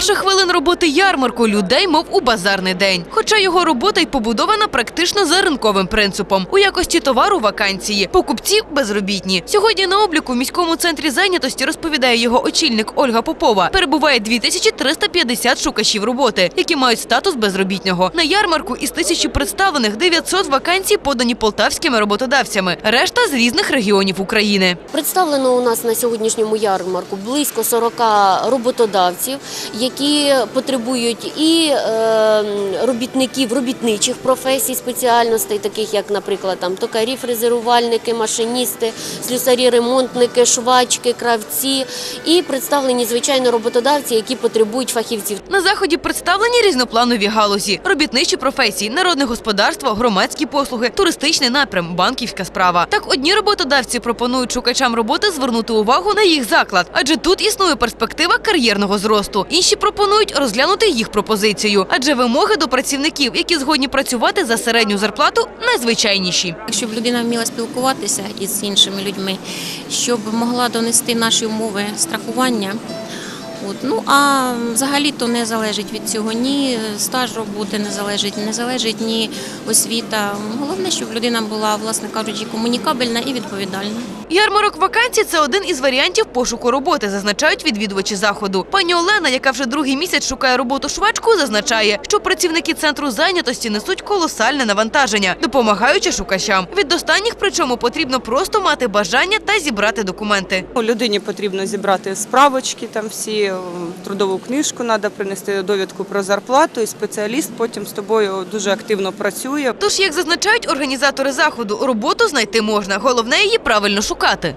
перших хвилин роботи ярмарку людей, мов у базарний день. Хоча його робота й побудована практично за ринковим принципом. У якості товару вакансії, покупці безробітні. Сьогодні на обліку в міському центрі зайнятості розповідає його очільник Ольга Попова. Перебуває 2350 шукачів роботи, які мають статус безробітного. На ярмарку із тисячі представлених 900 вакансій подані полтавськими роботодавцями. Решта з різних регіонів України. Представлено у нас на сьогоднішньому ярмарку близько 40 роботодавців, які потребують і е, робітників робітничих професій, спеціальностей, таких як, наприклад, там токарі, фрезерувальники, машиністи, слюсарі, ремонтники, швачки, кравці, і представлені звичайно роботодавці, які потребують фахівців. На заході представлені різнопланові галузі: робітничі професії, народне господарство, громадські послуги, туристичний напрям, банківська справа. Так одні роботодавці пропонують шукачам роботи звернути увагу на їх заклад, адже тут існує перспектива кар'єрного зросту. Інші пропонують розглянути їх пропозицію, адже вимоги до працівників, які згодні працювати за середню зарплату, найзвичайніші. Щоб людина вміла спілкуватися із іншими людьми, щоб могла донести наші умови страхування. От. Ну а взагалі то не залежить від цього ні стаж роботи не залежить, не залежить ні освіта. Головне, щоб людина була, власне кажучи, комунікабельна і відповідальна. Ярмарок вакансій це один із варіантів пошуку роботи, зазначають відвідувачі заходу. Пані Олена, яка вже другий місяць шукає роботу швачку, зазначає, що працівники центру зайнятості несуть колосальне навантаження, допомагаючи шукачам. Від останніх, причому потрібно просто мати бажання та зібрати документи. Людині потрібно зібрати справочки, там всі трудову книжку, треба принести довідку про зарплату, і спеціаліст потім з тобою дуже активно працює. Тож, як зазначають організатори заходу, роботу знайти можна. Головне її правильно шукати.